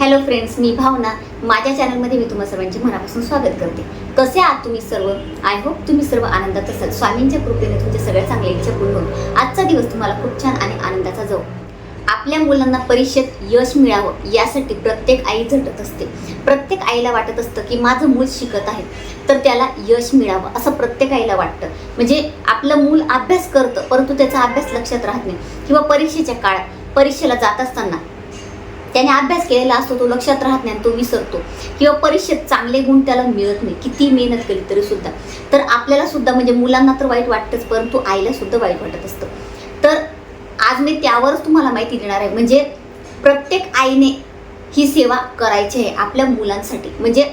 Hello friends मी भावना. माझ्या चॅनलमध्ये मी तुम्हा सर्वांचे मनापासून स्वागत करते. कसे आहात तुम्ही सर्व? आय होप तुम्ही सर्व आनंदात असाल. स्वामींच्या कृपेने तुमच्या सगळ्या चांगल्या इच्छा पूर्ण होऊन आजचा दिवस तुम्हाला खूप छान आणि आनंदाचा जाऊ आपल्या मुलांना परीक्षेत यश मिळावं यासाठी प्रत्येक आई झटत असते. प्रत्येक आईला वाटत असतं की माझं मूल शिकत आहे. तर त्याला यश मिळावं असं प्रत्येक आईला वाटतं. म्हणजे आपलं मूल अभ्यास करतं परंतु त्याचा अभ्यास लक्षात राहत नाही. किंवा परीक्षेच्या काळात परीक्षेला जात असताना त्याने अभ्यास केलेला असतो तो लक्षात राहत नाही आणि तो विसरतो. किंवा परीक्षेत चांगले गुण त्याला मिळत नाही. किती मेहनत केली तरी सुद्धा. तर आपल्याला सुद्धा म्हणजे मुलांना तर वाईट वाटतंच परंतु आईला सुद्धा वाईट वाटत असतं. तर आज मी त्यावरच तुम्हाला माहिती देणार आहे. म्हणजे प्रत्येक आईने ही सेवा करायची आहे आपल्या मुलांसाठी. म्हणजे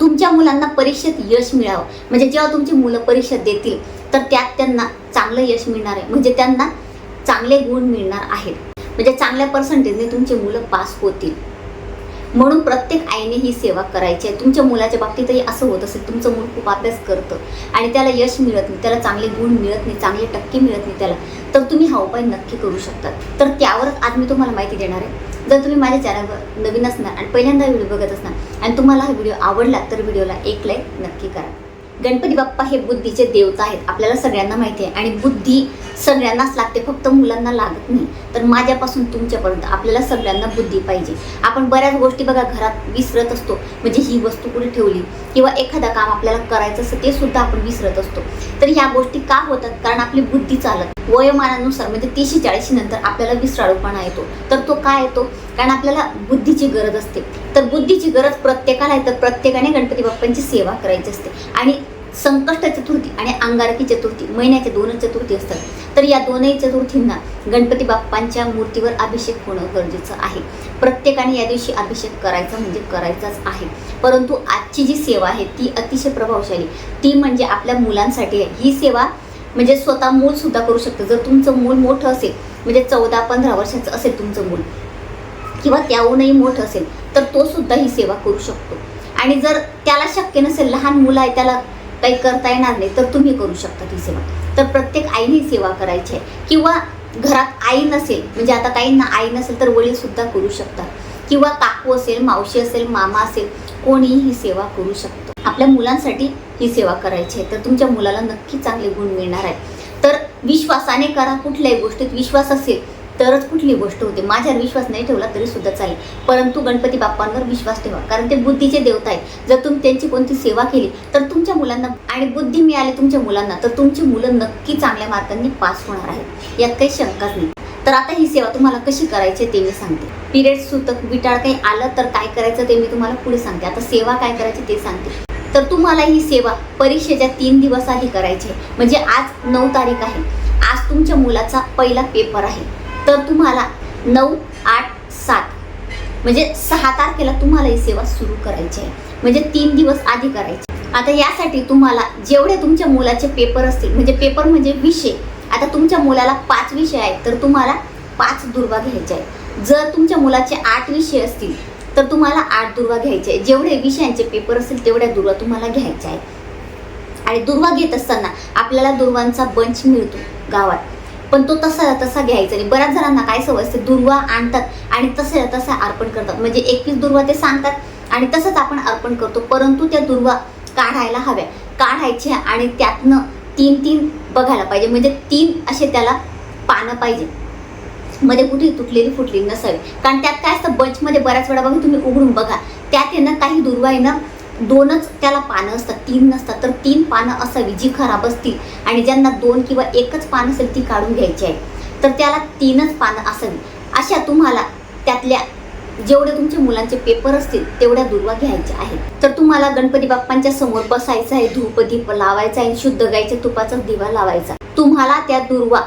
तुमच्या मुलांना परीक्षेत यश मिळावं. म्हणजे जेव्हा तुमची मुलं परीक्षा देतील तर त्यात त्यांना चांगलं यश मिळणार आहे. म्हणजे त्यांना चांगले गुण मिळणार आहेत. म्हणजे चांगल्या पर्सेंटेजने तुमचे मुलं पास होतील. म्हणून प्रत्येक आईने ही सेवा करायची आहे. तुमच्या मुलाच्या बाबतीतही असं होत असेल तुमचं मूल खूप अभ्यास करतं आणि त्याला यश मिळत नाही त्याला चांगले गुण मिळत नाही चांगले टक्के मिळत नाही त्याला तर तुम्ही हा उपाय नक्की करू शकता. तर त्यावरच आज मी तुम्हाला माहिती देणार आहे. जर तुम्ही माझ्या चॅनलवर नवीन असणार आणि पहिल्यांदा व्हिडिओ बघत असणार आणि तुम्हाला हा व्हिडिओ आवडला तर व्हिडिओला एक लाईक नक्की करा. गणपती बाप्पा हे बुद्धीचे देवता आहेत आपल्याला सगळ्यांना माहिती आहे. आणि बुद्धी सगळ्यांनाच लागते फक्त मुलांना लागत नाही. तर माझ्यापासून तुमच्यापर्यंत आपल्याला सगळ्यांना बुद्धी पाहिजे. आपण बऱ्याच गोष्टी बघा घरात विसरत असतो. म्हणजे ही वस्तू कुठे ठेवली? किंवा एखादं काम आपल्याला करायचं असतं ते सुद्धा आपण विसरत असतो. तर ह्या गोष्टी का होतात? कारण आपली बुद्धी चालत. वयोमानानुसार म्हणजे तीसशे चाळीशी नंतर आपल्याला विसराळूपणा येतो. तर तो काय येतो? कारण आपल्याला बुद्धीची गरज असते. तर बुद्धीची गरज प्रत्येकाला आहे तर प्रत्येकाने गणपती बाप्पांची सेवा करायची असते. आणि संकष्ट चतुर्थी आणि अंगारकी चतुर्थी महिन्याच्या दोनच चतुर्थी असतात. तर या दोनही चतुर्थींना गणपती बाप्पांच्या मूर्तीवर अभिषेक होणं गरजेचं आहे. प्रत्येकाने या दिवशी अभिषेक करायचा म्हणजे करायचाच आहे. परंतु आजची जी सेवा आहे ती अतिशय प्रभावशाली. ती म्हणजे आपल्या मुलांसाठी आहे. ही सेवा म्हणजे स्वतः मूल सुद्धा करू शकतं. जर तुमचं मूल मोठं असेल म्हणजे चौदा पंधरा वर्षाचं असेल तुमचं मूल किंवा त्याहूनही मोठं असेल तर तो सुद्धा ही सेवा करू शकतो. आणि जर त्याला शक्य नसेल लहान मुलं आहे त्याला काही करता येणार नाही तर तुम्ही करू शकता ती सेवा. तर प्रत्येक आईने सेवा करायची आहे. किंवा घरात आई नसेल म्हणजे आता काहींना आई नसेल तर वडीलसुद्धा करू शकतात. किंवा काकू असेल मावशी असेल मामा असेल कोणीही ही सेवा करू शकतो. आपल्या मुलांसाठी ही सेवा करायची आहे. तर तुमच्या मुलाला नक्की चांगले गुण मिळणार आहे तर विश्वासाने करा कुठल्याही गोष्टीत. विश्वास असेल तरच कुठली गोष्ट होते? माझ्यावर विश्वास नाही ठेवला तरी सुद्धा चालेल. परंतु गणपती बाप्पांवर विश्वास ठेवा. कारण ते बुद्धीचे देवता आहेत. जर तुम्ही त्यांची कोणती सेवा केली तर तुमच्या मुलांना आणि बुद्धी मिळाली तुमच्या मुलांना तर तुमची मुलं नक्की चांगल्या मार्कांनी पास होणार आहेत. यात काही शंकाच नाही. तर आता ही सेवा तुम्हाला कशी करायची ते मी सांगते. पिरियड सुतक विटाळ काही आलं तर काय करायचं ते मी तुम्हाला पुढे सांगते. आता सेवा काय करायची ते सांगते. तर तुम्हाला ही सेवा परीक्षेच्या तीन दिवस आधी करायची आहे. म्हणजे आज नऊ तारीख आहे. आज तुमच्या मुलाचा पहिला पेपर आहे. तर तुम्हाला नऊ आठ सात. म्हणजे सहा तारखेला तुम्हाला ही सेवा सुरू करायची आहे. म्हणजे तीन दिवस आधी करायची. आता यासाठी तुम्हाला जेवढे तुमच्या मुलाचे पेपर असतील म्हणजे पेपर म्हणजे विषय. आता तुमच्या मुलाला पाच विषय आहेत तर तुम्हाला पाच दुर्वा घ्यायचे आहे जर तुमच्या मुलाचे आठ विषय असतील तर तुम्हाला आठ दुर्वा घ्यायचे आहे जेवढे विषयांचे पेपर असतील तेवढ्या दुर्वा तुम्हाला घ्यायच्या आहेत. आणि दुर्वा घेत असताना आपल्याला दुर्वांचा बंच मिळतो गावात. पण तो तसा तसा घ्यायचा नाही बऱ्याच जणांना काय सवय असते दुर्वा आणतात आणि तसं तसा अर्पण करतात. म्हणजे एकवीस दुर्वा ते सांगतात आणि तसंच आपण अर्पण करतो परंतु त्या दुर्वा काढायला हव्या. काढायच्या आणि त्यातनं तीन तीन बघायला पाहिजे. म्हणजे तीन असे त्याला पानं पाहिजे. मध्ये कुठे तुटलेली फुटलेली नसावी. कारण त्यात काय असतं बंचमध्ये बऱ्याच वेळा बघा तुम्ही उघडून बघा. त्यात येणं काही दुर्वा येणं दोनच त्याला पानं असतात तीन नसतात तर तीन पानं असावी जी खराब असतील. आणि ज्यांना दोन किंवा एकच पान असेल ती काढून घ्यायची आहे. तर त्याला तीनच पानं असावी. अशा तुम्हाला त्यातल्या जेवढे तुमच्या मुलांचे पेपर असतील तेवढ्या दुर्वा घ्यायच्या आहेत. तर तुम्हाला गणपती बाप्पांच्या समोर बसायचं आहे धूप दीप लावायचा आहे शुद्ध गायच्या तुपाचा दिवा लावायचा. तुम्हाला त्या दुर्वा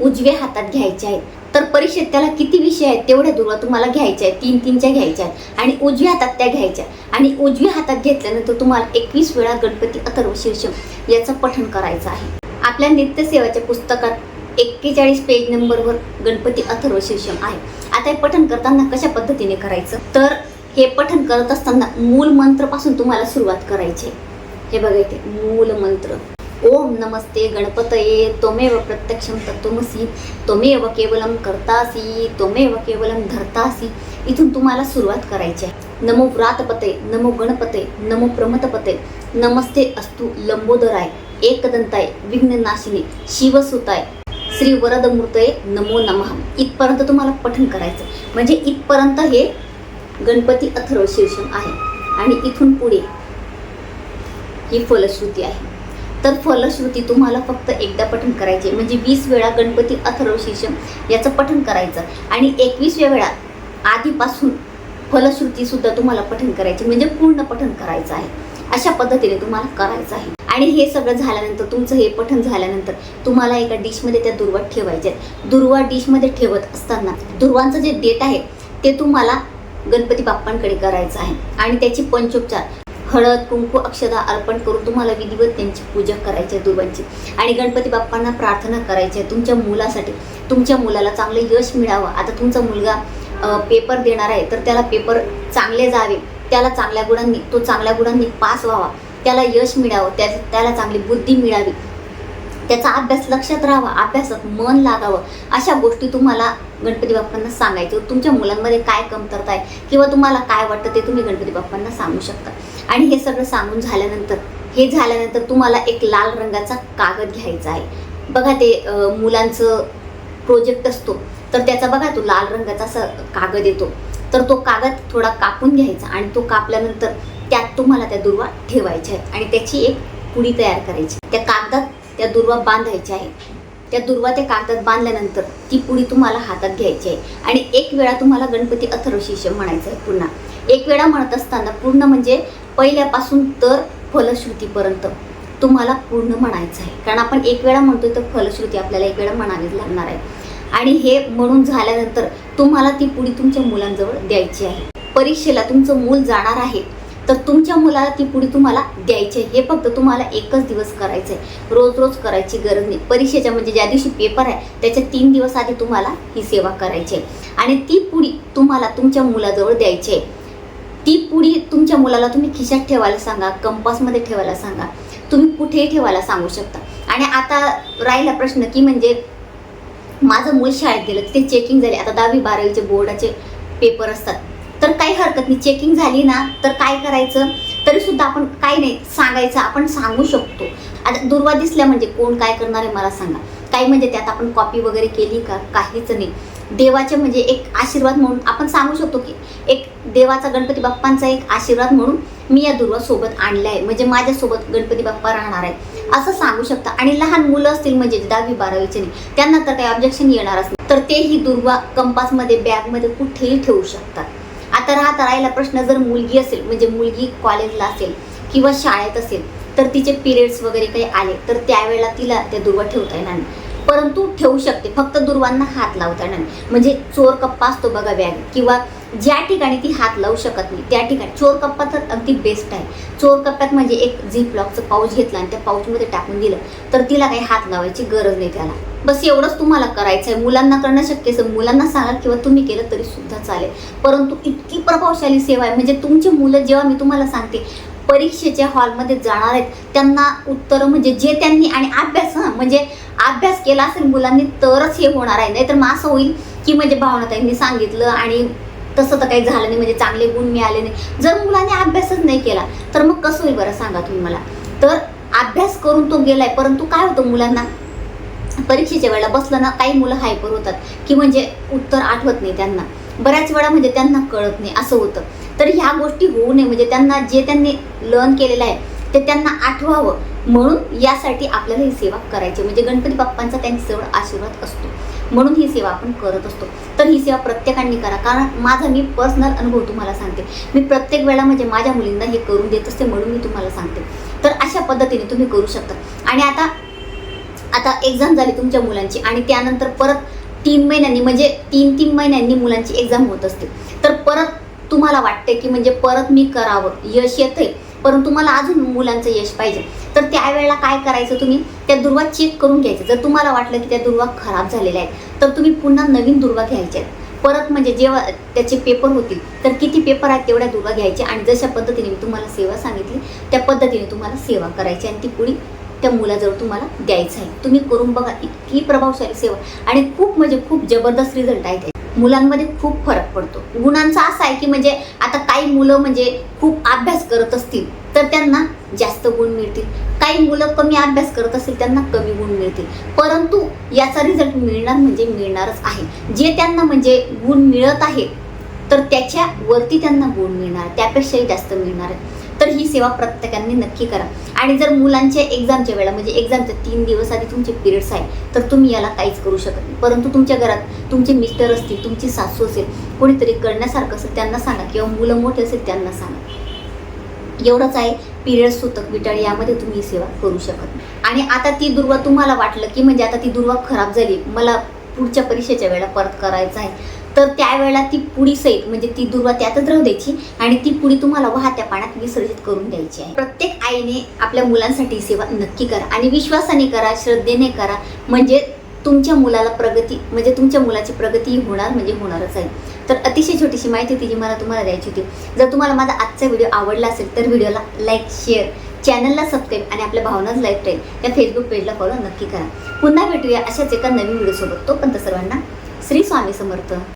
उजव्या हातात घ्यायच्या आहेत. तर परीक्षेत त्याला किती विषय आहेत तेवढ्या दुर्वा तुम्हाला घ्यायच्या आहेत. तीन तीनच्या घ्यायच्या आहेत. आणि उजव्या हातात त्या घ्यायच्या आणि उजव्या हातात घेतल्यानंतर तुम्हाला एकवीस वेळा गणपती अथर्व शीर्षक याचं पठण करायचं आहे. आपल्या नित्यसेवाच्या पुस्तकात एक्केचाळीस पेज नंबरवर गणपती अथर्व शीर्षम आहे. आता हे पठण करताना कशा पद्धतीने करायचं? तर हे पठण करत असताना मूल मंत्रपासून तुम्हाला सुरुवात करायची आहे. हे बघा इथे मूल मंत्र. ओम नमस्ते गणपतये त्वमेव प्रत्यक्षं तत्वमसी त्वमेव केवलम करतासी त्वमेव केवलम धरतासी इथून तुम्हाला सुरुवात करायची आहे. नमो व्रातपते नमो गणपते नमो प्रमतपते नमस्ते अस्तु लंबोदराय एकदंताय विघ्ननाशिनी शिवसुताय. श्री वरदमूर्तये नमो नमः. इथपर्यंत तुम्हाला पठण करायचं म्हणजे इथपर्यंत हे गणपती अथर्व शीर्षम आहे. आणि इथून पुढे ही फलश्रुती आहे. तर फलश्रुती तुम्हाला फक्त एकदा पठण करायचे म्हणजे वीस वेळा गणपती अथर्व शीर्षम याचं पठण करायचं. आणि एकवीसव्या वेळा आधीपासून फलश्रुतीसुद्धा तुम्हाला पठण करायची. म्हणजे पूर्ण पठण करायचं आहे. अशा पद्धतीने तुम्हाला करायचं आहे. आणि हे सगळं झाल्यानंतर तुमचं हे पठण झाल्यानंतर तुम्हाला एका डिशमध्ये त्या दुर्वा ठेवायच्या आहेत. दुर्वा डिशमध्ये ठेवत असताना दुर्वांचं जे डेट आहे ते तुम्हाला गणपती बाप्पांकडे करायचं आहे. आणि त्याची पंचोपचार हळद कुंकू अक्षदा अर्पण करून तुम्हाला विधिवत त्यांची पूजा करायची आहे दुर्वांची आणि गणपती बाप्पांना प्रार्थना करायची आहे तुमच्या मुलासाठी. तुमच्या मुलाला चांगलं यश मिळावं. आता तुमचा मुलगा पेपर देणार आहे तर त्याला पेपर चांगले जावे. त्याला चांगल्या गुणांनी तो चांगल्या गुणांनी पास व्हावा. त्याला यश मिळावं. त्या त्याला चांगली बुद्धी मिळावी. त्याचा अभ्यास लक्षात राहावा अभ्यासात मन लागावं. अशा गोष्टी तुम्हाला गणपती बाप्पांना सांगायचं. तुमच्या मुलांमध्ये काय कमतरता आहे किंवा तुम्हाला काय वाटतं ते तुम्ही गणपती बाप्पांना सांगू शकता. आणि हे सगळं सांगून झाल्यानंतर हे झाल्यानंतर तुम्हाला एक लाल रंगाचा कागद घ्यायचा आहे. बघा ते मुलांचं प्रोजेक्ट असतो तर त्याचा बघा तो लाल रंगाचा असा कागद येतो. तर तो कागद थोडा कापून घ्यायचा आणि तो कापल्यानंतर त्यात तुम्हाला त्या दुर्वा ठेवायच्या आहेत. आणि त्याची एक पुडी तयार करायची. त्या कागदात त्या दुर्वा बांधायच्या आहे त्या दुर्वा त्या कागदात बांधल्यानंतर ती पुडी तुम्हाला हातात घ्यायची आहे. आणि एक वेळा तुम्हाला गणपती अथर्वशीर्ष म्हणायचं आहे पुन्हा. एक वेळा म्हणत असताना पूर्ण म्हणजे पहिल्यापासून तर फलश्रुतीपर्यंत तुम्हाला पूर्ण म्हणायचं आहे. कारण आपण एक वेळा म्हणतोय तर फलश्रुती आपल्याला एक वेळा म्हणावीच लागणार आहे. आणि हे म्हणून झाल्यानंतर तुम्हाला ती पुडी तुमच्या मुलांजवळ द्यायची आहे. परीक्षेला तुमचं मूल जाणार आहे. तर तुमच्या मुलाला ती पुडी तुम्हाला द्यायची आहे. हे फक्त तुम्हाला एकच दिवस करायचं आहे रोज रोज करायची गरज नाही. परीक्षेच्या म्हणजे ज्या दिवशी पेपर आहे त्याच्या तीन दिवस आधी तुम्हाला ही सेवा करायची आहे. आणि ती पुडी तुम्हाला तुमच्या मुलाजवळ द्यायची आहे. ती पुडी तुमच्या मुलाला तुम्ही खिशात ठेवायला सांगा कंपासमध्ये ठेवायला सांगा. तुम्ही कुठेही ठेवायला सांगू शकता. आणि आता राहिला प्रश्न की म्हणजे माझं मूल शाळेत गेलं ते चेकिंग झाले. आता दहावी बारावीचे बोर्डाचे पेपर असतात. तर काही हरकत नाही. चेकिंग झाली ना तर काय करायचं? तरी सुद्धा आपण काही नाही सांगायचं. आपण सांगू शकतो. आता दुर्वा दिसल्या म्हणजे कोण काय करणार आहे मला सांगा. काही म्हणजे त्यात आपण कॉपी वगैरे केली का? काहीच नाही. देवाचे म्हणजे एक आशीर्वाद म्हणून आपण सांगू शकतो की एक देवाचा गणपती बाप्पांचा एक आशीर्वाद म्हणून मी या दुर्वा सोबत आणला आहे. म्हणजे माझ्यासोबत गणपती बाप्पा राहणार आहे असं सांगू शकता. आणि लहान मुलं असतील म्हणजे दहावी बारावीचे नाही. त्यांना तर काही ऑब्जेक्शन येणारच नाही. तर तेही दुर्वा कंपासमध्ये बॅगमध्ये कुठेही ठेवू शकतात. तर हा राहिला प्रश्न जर मुलगी असेल म्हणजे मुलगी कॉलेजला असेल किंवा शाळेत असेल तर तिचे पिरियड्स वगैरे काही आले तर त्यावेळेला तिला त्या दुर्वा ठेवता येणार नाही. परंतु ठेवू शकते फक्त दुर्वांना हात लावता येणार नाही. म्हणजे चोर कप्पा असतो बघा बॅग किंवा ज्या ठिकाणी ती हात लावू शकत नाही त्या ठिकाणी चोर कप्पा तर अगदी बेस्ट आहे. चोर कप्प्यात म्हणजे एक झीप लॉकचं पाऊच घेतला आणि त्या पाऊचमध्ये टाकून दिलं तर तिला काही हात लावायची गरज नाही त्याला. बस एवढंच तुम्हाला करायचं आहे मुलांना करणं शक्य असेल मुलांना सांगा किंवा तुम्ही केलं तरी सुद्धा चालेल. परंतु इतकी प्रभावशाली सेवा आहे. म्हणजे तुमची मुलं जेव्हा मी तुम्हाला सांगते परीक्षेच्या हॉलमध्ये जाणार आहेत त्यांना उत्तरं म्हणजे जे त्यांनी आणि अभ्यास हां म्हणजे अभ्यास केला असेल मुलांनी तरच हे होणार आहे. नाहीतर मग असं होईल की म्हणजे भावनाताईंनी सांगितलं आणि तसं तर काही झालं नाही म्हणजे चांगले गुण मिळाले नाही. जर मुलाने अभ्यासच नाही केला तर मग कसं होईल बरं सांगा तुम्ही मला? तर अभ्यास करून तो गेलाय परंतु काय होतं मुलांना? परीक्षेच्या वेळेला बसलं ना काही मुलं हायपर होतात की म्हणजे उत्तर आठवत नाही त्यांना. बऱ्याच वेळा म्हणजे त्यांना कळत नाही असं होतं. तर ह्या गोष्टी होऊ नये म्हणजे त्यांना जे त्यांनी लर्न केलेलं आहे ते त्यांना आठवावं. म्हणून यासाठी आपल्याला ही सेवा करायची. म्हणजे गणपती बाप्पांचा त्यांच्याजवळ आशीर्वाद असतो. म्हणून ही सेवा आपण करत असतो. तर ही सेवा प्रत्येकाने करा. कारण माझा मी पर्सनल अनुभव तुम्हाला सांगते. मी प्रत्येक वेळा म्हणजे माझ्या मुलींना हे करून देत असते म्हणून मी तुम्हाला सांगते. तर अशा पद्धतीने तुम्ही करू शकता. आणि आता आता एक्झाम झाली तुमच्या मुलांची आणि त्यानंतर परत तीन महिन्यांनी म्हणजे तीन तीन महिन्यांनी मुलांची एक्झाम होत असते. तर परत तुम्हाला वाटते की म्हणजे परत मी करावं. यश येतंय. परंतु मला अजून मुलांचं यश पाहिजे. तर त्यावेळेला काय करायचं तुम्ही? त्या दुर्वा चेक करून घ्यायचं. जर तुम्हाला वाटलं की त्या दुर्वा खराब झालेल्या आहेत तर तुम्ही पुन्हा नवीन दुर्वा घ्यायच्या आहेत. परत म्हणजे जेव्हा त्याचे पेपर होतील तर किती पेपर आहेत तेवढ्या दुर्वा घ्यायचे आणि जशा पद्धतीने मी तुम्हाला सेवा सांगितली त्या पद्धतीने तुम्हाला सेवा करायची आणि ती पुढी त्या मुलाजवळ तुम्हाला द्यायचं आहे. तुम्ही करून बघा इतकी प्रभावशाली सेवा. आणि खूप म्हणजे खूप जबरदस्त रिझल्ट आहे मुलांमध्ये खूप फरक पडतो. गुणांचा असा आहे की म्हणजे आता काही मुलं म्हणजे खूप अभ्यास करत असतील तर त्यांना जास्त गुण मिळतील. काही मुलं कमी अभ्यास करत असतील त्यांना कमी गुण मिळतील. परंतु याचा रिझल्ट मिळणार म्हणजे मिळणारच आहे. जे त्यांना म्हणजे गुण मिळत आहे तर त्याच्यावरती त्यांना गुण मिळणार त्यापेक्षाही जास्त मिळणार आहे. तर ही सेवा प्रत्येकाने नक्की करा. आणि जर मुलांच्या एक्झामच्या वेळा म्हणजे एक्झामच्या तीन दिवस आधी तुमचे पिरियड्स आहे तर तुम्ही याला काहीच करू शकत नाही. परंतु तुमच्या घरात तुमचे मिस्टर असतील तुमची सासू असेल कोणीतरी करण्यासारखं असेल त्यांना सांगा किंवा मुलं मोठे असेल त्यांना सांगा. एवढंच आहे पिरियड सुतक विटाळ यामध्ये तुम्ही ही सेवा करू शकत नाही. आणि आता ती दुर्वा तुम्हाला वाटलं की म्हणजे आता ती दुर्वा खराब झाली मला पुढच्या परीक्षेच्या वेळा परत करायचं आहे. तर त्यावेळेला ती पुडी सहित म्हणजे ती दुर्वा त्यातच राहू द्यायची आणि ती पुडी तुम्हाला वाहत्या पाण्यात विसर्जित करून द्यायची आहे. प्रत्येक आईने आपल्या मुलांसाठी सेवा नक्की करा आणि विश्वासाने करा श्रद्धेने करा. म्हणजे तुमच्या मुलाला प्रगती म्हणजे तुमच्या मुलाची प्रगती होणार म्हणजे होणारच आहे. तर अतिशय छोटीशी माहिती होती जी मला तुम्हाला द्यायची होती. जर तुम्हाला माझा आजचा व्हिडिओ आवडला असेल तर व्हिडिओला लाईक शेअर चॅनलला सबस्क्राईब आणि आपल्या भावनाच लाईफस्टाईल या फेसबुक पेजला फॉलो नक्की करा. पुन्हा भेटूया अशाच एका नवीन व्हिडिओसोबत. तोपर्यंत सर्वांना श्री स्वामी समर्थ.